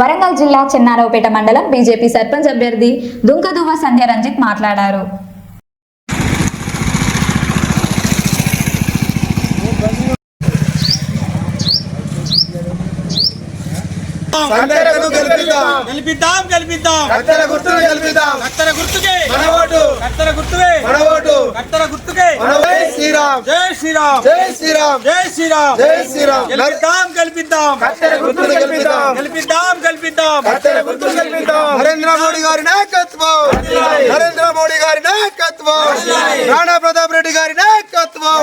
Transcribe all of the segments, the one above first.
వరంగల్ జిల్లా చెన్నారావుపేట మండలం బీజేపీ సర్పంచ్ అభ్యర్థి దుంకదువ్వ సంధ్య రంజిత్ మాట్లాడారు. సంధ్యను గెలిపిద్దాం. గెలిపిద్దాం గెలిపిద్దాం. కత్తెర గుర్తును గెలిపిద్దాం. కత్తెర గుర్తుకే. మన ఓటు. కత్తెర గుర్తుకే. మన ఓటు. కత్తెర గుర్తుకే. మన జై శ్రీరామ్. జై శ్రీరామ్. జై శ్రీరామ్. జై శ్రీరామ్. జై శ్రీరామ్. గెలిపిద్దాం నరేంద్ర మోడీ గారి నాయకత్వం. నరేంద్ర మోడీ గారి నాయకత్వం. రాణా ప్రతాప్ రెడ్డి గారి నాయకత్వం.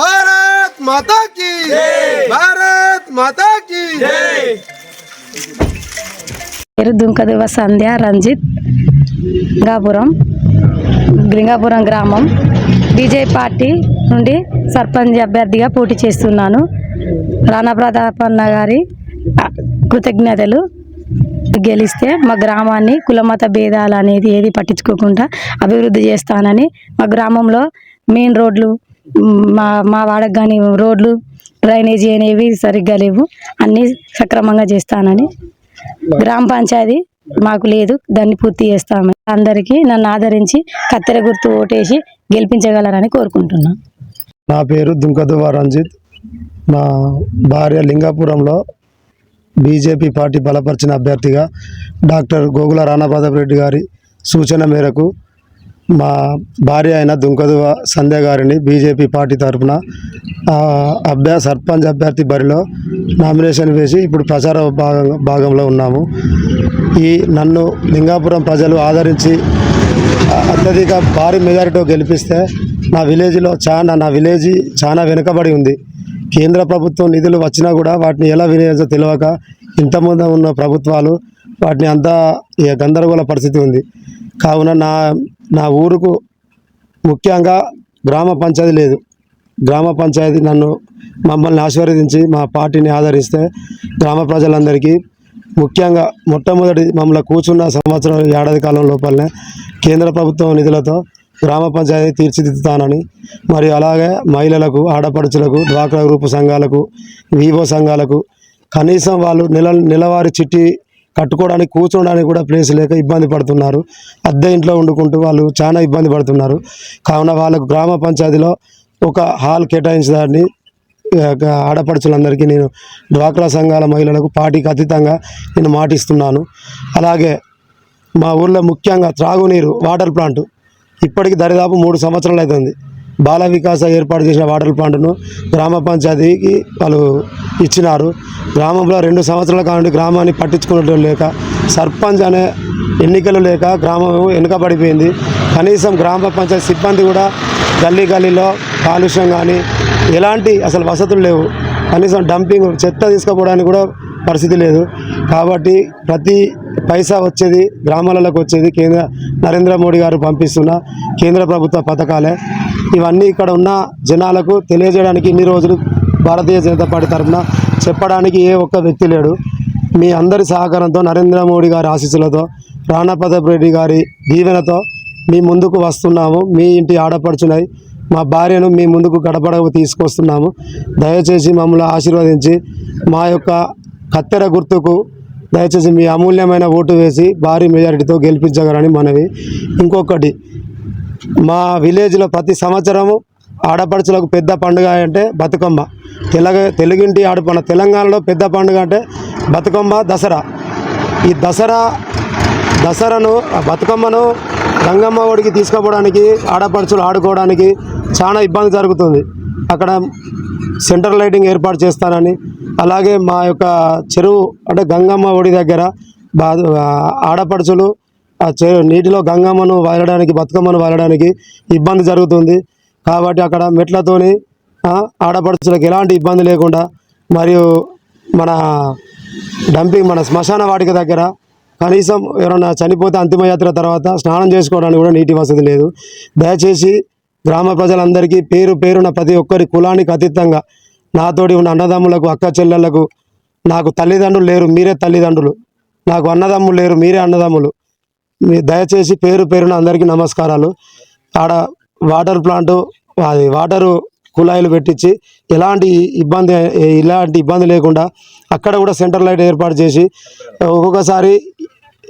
భారత్ మాతా కీ భారత్ మాతా కీ పేరు దుంకదువ సంధ్య రంజిత్. లింగాపురం. లింగాపురం గ్రామం. బీజేపీ పార్టీ నుండి సర్పంచ్ అభ్యర్థిగా పోటీ చేస్తున్నాను. రాణా ప్రతాపన్న గారి కృతజ్ఞతలు గెలిస్తే మా గ్రామాన్ని కులమత భేదాలు అనేది ఏది పట్టించుకోకుండా అభివృద్ధి చేస్తానని మా గ్రామంలో మెయిన్ రోడ్లు మా మా వాడకు కానీ రోడ్లు డ్రైనేజీ అనేవి సరిగ్గా లేవు. అన్నీ సక్రమంగా చేస్తానని గ్రామ పంచాయతీ మాకు లేదు. దాన్ని పూర్తి చేస్తాము. అందరికీ నన్ను ఆదరించి కత్తెర గుర్తు ఓటేసి గెలిపించగలరని కోరుకుంటున్నాను నా పేరు దుంకదువ రంజిత్ మా భార్య లింగాపురంలో బీజేపీ పార్టీ బలపరిచిన అభ్యర్థిగా డాక్టర్ గోగుల రాణాప్రతాప్ రెడ్డి గారి సూచన మేరకు మా భార్య అయిన దుంకదువ సంధ్య గారిని బీజేపీ పార్టీ తరఫున అభ్యా సర్పంచ్ అభ్యర్థి బరిలో నామినేషన్ వేసి ఇప్పుడు ప్రచార భాగం భాగంలో ఉన్నాము. ఈ నన్ను లింగాపురం ప్రజలు ఆదరించి అత్యధిక భారీ మెజారిటీతో గెలిపిస్తే నా విలేజ్లో చాలా నా విలేజ్ చాలా వెనుకబడి ఉంది. కేంద్ర ప్రభుత్వం నిధులు వచ్చినా కూడా వాటిని ఎలా వినియోగించో తెలియక ఇంతకుముందు ఉన్న ప్రభుత్వాలు వాటిని అంతా గందరగోళ పరిస్థితి ఉంది. కావున నా నా ఊరుకు ముఖ్యంగా గ్రామ పంచాయతీ లేదు. గ్రామ పంచాయతీ నన్ను మమ్మల్ని ఆశీర్వదించి మా పార్టీని ఆదరిస్తే గ్రామ ప్రజలందరికీ ముఖ్యంగా మొట్టమొదటి మమ్మల్ని కూర్చున్న సంవత్సరం ఏడాది కాలం లోపలనే కేంద్ర ప్రభుత్వం నిధులతో గ్రామ పంచాయతీ తీర్చిదిద్దుతానని మరియు అలాగే మహిళలకు ఆడపడుచులకు డ్వాక్రా గ్రూపు సంఘాలకు వివో సంఘాలకు కనీసం వాళ్ళు నెల నెలవారి చిట్టి కట్టుకోవడానికి కూర్చోడానికి కూడా ప్లేస్ లేక ఇబ్బంది పడుతున్నారు. అద్దె ఇంట్లో వండుకుంటూ వాళ్ళు చాలా ఇబ్బంది పడుతున్నారు. కావున వాళ్ళకు గ్రామ పంచాయతీలో ఒక హాల్ కేటాయించడాన్ని ఆడపడుచులందరికీ నేను డ్వాక్రా సంఘాల మహిళలకు పార్టీకి అతీతంగా నేను మాటిస్తున్నాను. అలాగే మా ఊర్లో ముఖ్యంగా త్రాగునీరు వాటర్ ప్లాంట్ ఇప్పటికి దరిదాపు మూడు సంవత్సరాలు అవుతుంది. బాల వికాస ఏర్పాటు చేసిన వాటర్ ప్లాంట్ను గ్రామ పంచాయతీకి వాళ్ళు ఇచ్చినారు. గ్రామంలో రెండు సంవత్సరాల కానుండి గ్రామాన్ని పట్టించుకున్నట్టు లేక సర్పంచ్ అనే ఎన్నికలు లేక గ్రామం వెనుకబడిపోయింది. కనీసం గ్రామ పంచాయతీ సిబ్బంది కూడా గల్లీ గల్లీలో కాలుష్యం కానీ ఎలాంటి అసలు వసతులు లేవు. కనీసం డంపింగ్ చెత్త తీసుకుపోవడానికి కూడా పరిస్థితి లేదు. కాబట్టి ప్రతి పైసా వచ్చేది గ్రామాలకు వచ్చేది కేంద్ర నరేంద్ర మోడీ గారు పంపిస్తున్న కేంద్ర ప్రభుత్వ పథకాలే. ఇవన్నీ ఇక్కడ ఉన్న జనాలకు తెలియజేయడానికి ఇన్ని రోజులు భారతీయ జనతా పార్టీ తరఫున చెప్పడానికి ఏ ఒక్క వ్యక్తి లేడు. మీ అందరి సహకారంతో నరేంద్ర మోడీ గారి ఆశీస్సులతో రాణా ప్రతాప్ రెడ్డి గారి దీవెనతో మీ ముందుకు వస్తున్నాము. మీ ఇంటి ఆడపడుచున్నాయి మా భార్యను మీ ముందుకు గడపడకు తీసుకొస్తున్నాము. దయచేసి మమ్మల్ని ఆశీర్వదించి మా యొక్క కత్తెర గుర్తుకు దయచేసి మీ అమూల్యమైన ఓటు వేసి భారీ మెజారిటీతో గెలిపించగలని మనవి. ఇంకొకటి మా విలేజ్లో ప్రతి సంవత్సరము ఆడపడుచులకు పెద్ద పండుగ అంటే బతుకమ్మ. తెలగ తెలుగింటి ఆడ మన తెలంగాణలో పెద్ద పండుగ అంటే బతుకమ్మ దసరా. ఈ దసరా దసరాను ఆ బతుకమ్మను గంగమ్మ ఒడికి తీసుకుపోవడానికి ఆడపడుచులు ఆడుకోవడానికి చాలా ఇబ్బంది జరుగుతుంది. అక్కడ సెంటర్ లైటింగ్ ఏర్పాటు చేస్తానని అలాగే మా యొక్క చెరువు అంటే గంగమ్మ ఒడి దగ్గర బా ఆడపడుచులు ఆ చెరువు నీటిలో గంగమ్మను వదలడానికి బతుకమ్మను వదలడానికి ఇబ్బంది జరుగుతుంది. కాబట్టి అక్కడ మెట్లతోని ఆడపడుచులకు ఎలాంటి ఇబ్బంది లేకుండా మరియు మన డంపింగ్ మన శ్మశాన వాటిక దగ్గర కనీసం ఎవరైనా చనిపోతే అంతిమయాత్ర తర్వాత స్నానం చేసుకోవడానికి కూడా నీటి వసతి లేదు. దయచేసి గ్రామ ప్రజలందరికీ పేరు పేరున ప్రతి ఒక్కరి కులానికి అతీతంగా నాతోటి ఉన్న అన్నదమ్ములకు అక్క చెల్లెళ్ళకు నాకు తల్లిదండ్రులు లేరు మీరే తల్లిదండ్రులు. నాకు అన్నదమ్ములు లేరు మీరే అన్నదమ్ములు. మీ దయచేసి పేరు పేరున అందరికీ నమస్కారాలు. ఆడ వాటర్ ప్లాంటు అది వాటరు కుళాయిలు పెట్టించి ఎలాంటి ఇబ్బంది ఇలాంటి ఇబ్బంది లేకుండా అక్కడ కూడా సెంటర్ లైట్ ఏర్పాటు చేసి ఒక్కొక్కసారి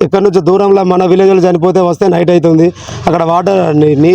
ఎక్కడి నుంచి దూరంలో మన విలేజ్లో చనిపోతే వస్తే నైట్ అవుతుంది. అక్కడ వాటర్ నీ